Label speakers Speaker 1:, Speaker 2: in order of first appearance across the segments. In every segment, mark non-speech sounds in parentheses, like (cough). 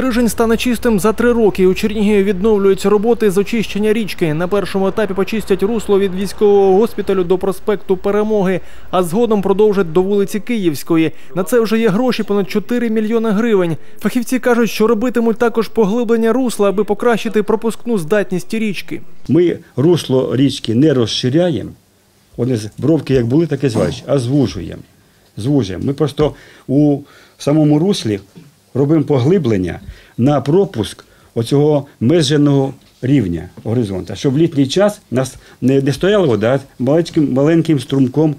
Speaker 1: Стрижень стане чистим за три роки. У Чернігові відновлюються роботи з очищення річки. На першому етапі почистять русло від військового госпіталю до проспекту Перемоги, а згодом продовжать до вулиці Київської. На це вже є гроші понад 4 мільйони гривень. Фахівці кажуть, що робитимуть також поглиблення русла, аби покращити пропускну здатність річки.
Speaker 2: Ми русло річки не розширяємо, вони з бровки як були, так і звають, а звужуємо. звужуємо. Ми просто у самому руслі робимо поглиблення на пропуск оцього меженого рівня горизонта, щоб в літній час нас не, не стояла вода, маленьким, маленьким струмком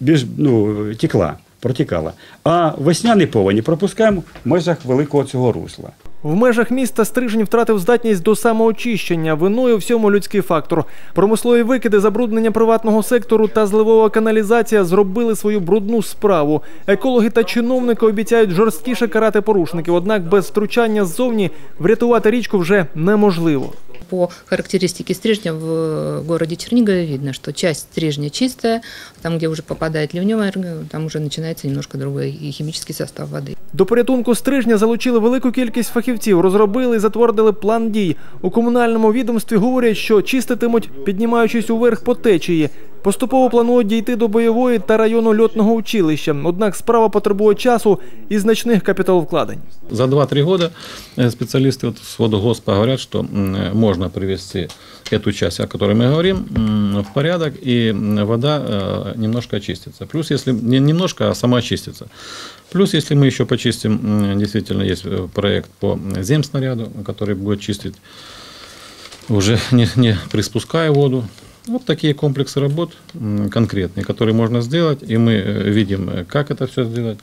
Speaker 2: біж, ну, текла, протікала. А весняні повені пропускаємо в межах великого цього русла.
Speaker 1: В межах міста Стрижень втратив здатність до самоочищення. Виною всьому людський фактор. Промислові викиди, забруднення приватного сектору та зливова каналізація зробили свою брудну справу. Екологи та чиновники обіцяють жорсткіше карати порушників. Однак без втручання ззовні врятувати річку вже неможливо.
Speaker 3: По характеристике стрижня в э, городе Чернигове видно, что часть стрижня чистая, там, где уже попадает ливневая, там уже начинается немножко другой и химический состав воды.
Speaker 1: До порятунку стрижня залучили велику кількість фахівців, розробили і затвердили план дій. У комунальному відомстві говорять, що чиститимуть, піднімаючись уверх по течії. Поступово планують дійти до бойової та району льотного училища. Однак справа потребує часу і значних капіталовкладень.
Speaker 4: За 2-3 года э, специалисты вот с водогоспа говорят, что м, можно привести эту часть, о которой мы говорим, м, в порядок, и м, вода э, немножко очистится. Плюс, если не немножко, а сама очистится. Плюс, если мы еще почистим, м, действительно есть э, проект по земснаряду, который будет чистить уже (laughs) не, не приспуская воду. Вот такие комплексы работ м, конкретные, которые можно сделать, и мы э, видим, э, как это все сделать,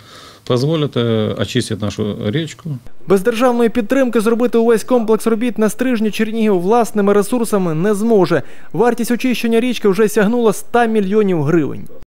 Speaker 4: позволят э, очистить нашу речку,
Speaker 1: Без державної підтримки зробити увесь комплекс робіт на стрижні Чернігів власними ресурсами не зможе. Вартість очищення річки вже сягнула 100 мільйонів гривень.